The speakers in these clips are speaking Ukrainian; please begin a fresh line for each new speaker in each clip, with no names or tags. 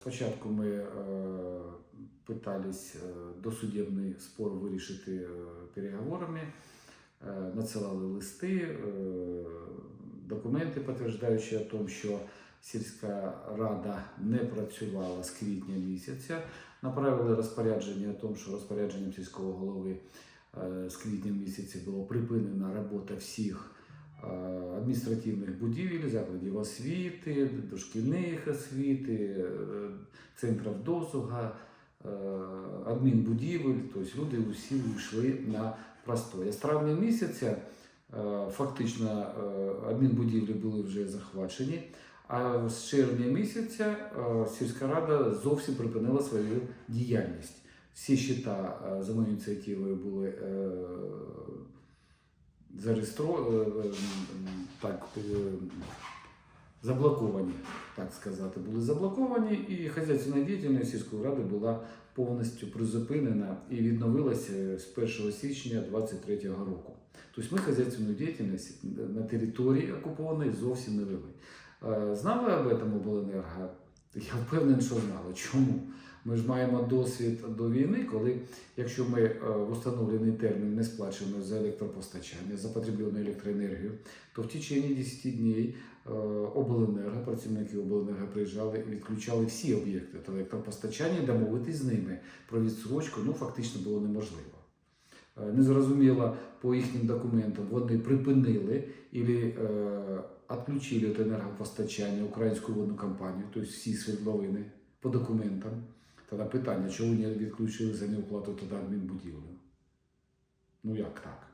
Спочатку ми е, питались е, досудебний спор вирішити е, переговорами, надсилали листи, документи, підтверджуючи о том, що сільська рада не працювала з квітня місяця. Направили розпорядження о том, що розпорядженням сільського голови з квітня місяця було припинена робота всіх адміністративних будівель, закладів освіти, дошкільних освіти, е, центрів досуга, е, адмінбудівель, тобто люди усі йшли на простой. З травня місяця е, фактично е, адмінбудівлі були вже захвачені, а з червня місяця е, сільська рада зовсім припинила свою діяльність. Всі щита е, за моєю ініціативою були е, так, е, заблоковані, так сказати, були заблоковані, і хазяйственна діяльність сільської ради була повністю призупинена і відновилася з 1 січня 2023 року. Тобто ми хазяйственну діяльність на території окупованої зовсім не вели. Е, Знали об этом обленерго? Я впевнений, що знали. Чому? Ми ж маємо досвід до війни, коли якщо ми е, в установлений термін не сплачуємо за електропостачання, за потрібну електроенергію, то в течение 10 днів е, обленерго, працівники обленерго приїжджали і відключали всі об'єкти та електропостачання, і домовитись з ними про відсрочку ну, фактично було неможливо. Е, Незрозуміло по їхнім документам, вони припинили або відключили від енергопостачання українську водну компанію, тобто всі світловини по документам. Тоді питання, чому не відключили за неуплату тоді адмінбудівлю? Ну як так?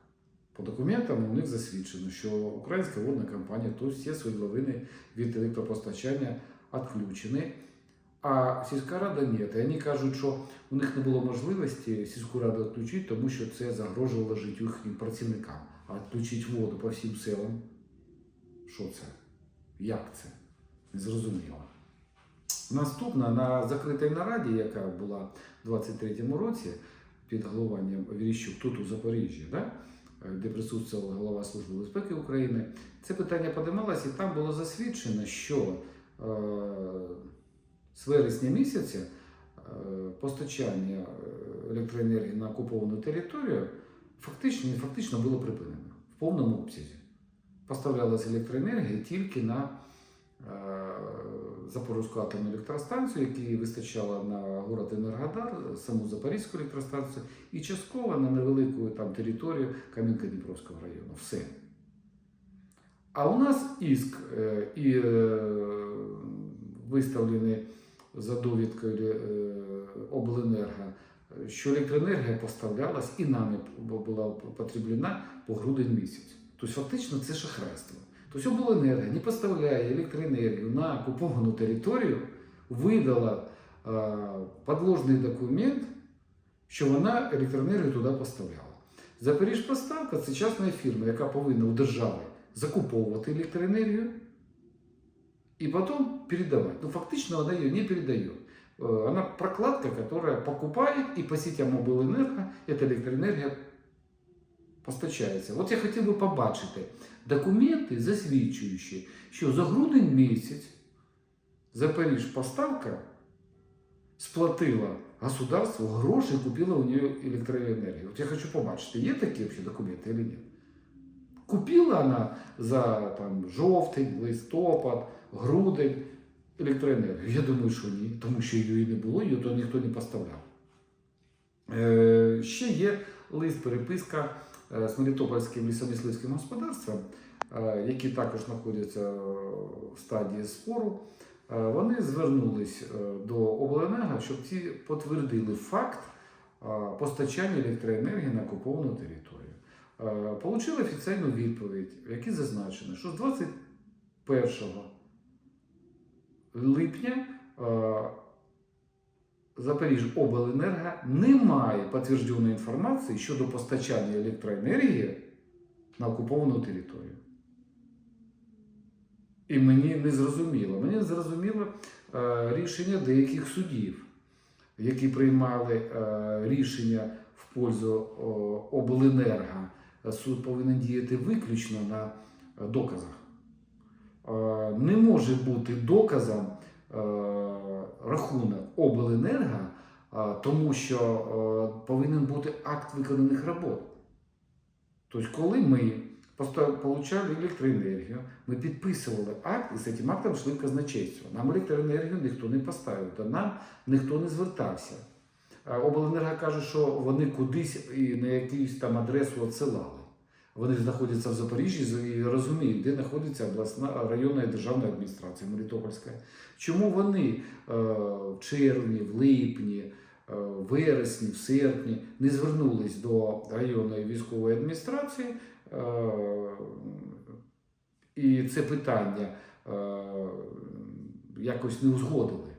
По документам у них засвідчено, що українська водна компанія, то всі світловини від електропостачання відключені, а сільська рада ні. І вони кажуть, що у них не було можливості сільську раду відключити, тому що це загрожувало життю їхнім працівникам. А відключити воду по всім селам. Що це? Як це? Незрозуміло. Наступна на закритій нараді, яка була в 23-му році під головуванням Віріщук тут у Запоріжжі, да? е, де присутствував голова Служби безпеки України, це питання подималося, і там було засвідчено, що е, з вересня місяця е, постачання е, електроенергії на окуповану територію фактично, фактично було припинено в повному обсязі. Поставлялася електроенергія тільки на е, Запорізьку атомну електростанцію, якій вистачало на город Енергодар, саму Запорізьку електростанцію, і частково на невелику там територію Кам'янка-Дніпровського району. Все. А у нас іск е, і е, виставлений за довідкою обленерго, що електроенергія поставлялась і нами була потреблена по грудень місяць. Тобто фактично це шахрайство. Тобто обленерго не поставляє електроенергію на окуповану територію, видала е, подложний документ, що вона електроенергію туди поставляла. Запоріжпоставка це частна фірма, яка повинна у держави закуповувати електроенергію и потом передавать. Ну, фактично она ее не передает. Э, Она прокладка, которая покупает и по сетям обленерго эта електроенергія постачається. От я хотів би побачити документи, засвідчуючи, що за грудень місяць Запоріжпоставка сплатила государству гроші і купила у нее електроенергію. От я хочу побачити, є такі взагалі документи чи ні? Купила вона за там, жовтень, листопад, грудень електроенергію. Я думаю, що ні, тому що її не було, її то ніхто не поставляв. Е, ще є лист, переписка з Мелітопольським лісомисливським господарством, е, які також знаходяться в стадії спору. Е, Вони звернулись е, до обленерго, щоб ці підтвердили факт е, постачання електроенергії на окуповану територію. Е, Получили офіційну відповідь, в якій зазначено, що з 21 липня е, Запоріжжяобленерго не має підтвердженої інформації щодо постачання електроенергії на окуповану територію. І мені не зрозуміло. Мені не зрозуміло е, рішення деяких судів, які приймали е, рішення в пользу обленерго. Суд повинен діяти виключно на е, доказах. Не може бути доказом рахунок обленерго, е, тому що е, повинен бути акт виконаних робот. Тобто, коли ми отримали електроенергію, ми підписували акт і з цим актом йшли в казначейство. Нам електроенергію ніхто не поставив, до нам ніхто не звертався. Обленерго каже, що вони кудись і на якусь там адресу відсилали. Вони знаходяться в Запоріжжі і розуміють, де знаходиться обласна районна державна адміністрація Мелітопольська. Чому вони е, в червні, в липні, е, в вересні, в серпні не звернулись до районної військової адміністрації е, і це питання якось не узгодили.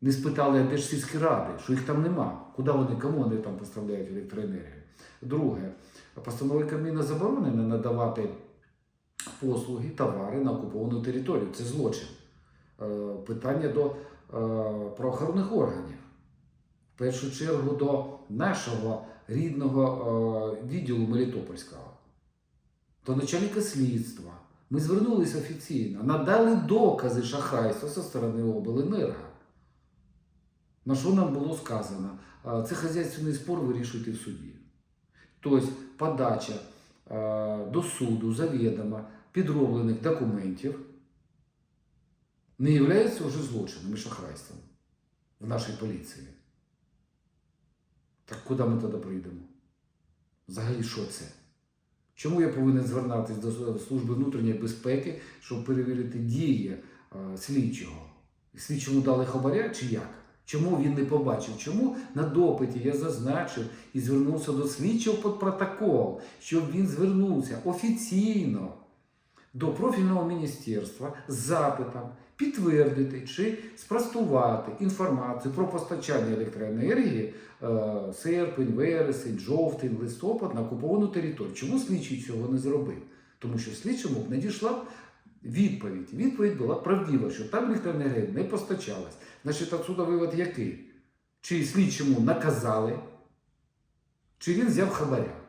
Не спитали, а де ж сільські ради, що їх там нема, куди вони, кому вони там поставляють електроенергію. Друге, постановою Кабміна заборонено надавати послуги, товари на окуповану територію. Це злочин. Е, Питання до е, правоохоронних органів. В першу чергу до нашого рідного е, відділу Мелітопольського, до начальника слідства. Ми звернулися офіційно, надали докази шахрайства зі сторони обленерго. На що нам було сказано? Це хазяйственний спор вирішуйте в суді. Тобто подача е, до суду завідомо підроблених документів не є вже злочином і шахрайством в нашій поліції. Так куди ми тоді прийдемо? Взагалі, що це? Чому я повинен звертатись до Служби внутрішньої безпеки, щоб перевірити дії е, слідчого? Слідчому дали хабаря чи як? Чому він не побачив? Чому на допиті я зазначив і звернувся до слідчого під протокол, щоб він звернувся офіційно до профільного міністерства з запитом підтвердити чи спростувати інформацію про постачання електроенергії е, серпень, вересень, жовтень, листопад на окуповану територію. Чому слідчий цього не зробив? Тому що слідчому б надійшла відповідь. Відповідь була правдива, що там електроенергія не постачалась. Значить, отсюда вивод який? Чи слідчому наказали, чи він взяв хабаря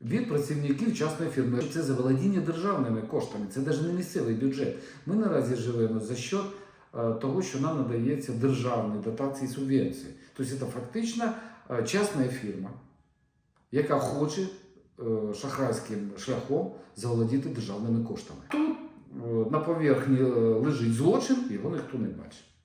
від працівників частної фірми. Це заволодіння державними коштами, це навіть не місцевий бюджет. Ми наразі живемо за счет е, того, що нам надається державні дотації субвенції. Тобто це фактично е, частна фірма, яка хоче е, шахрайським шляхом заволодіти державними коштами. Тут на поверхні е, лежить злочин, його ніхто не бачить.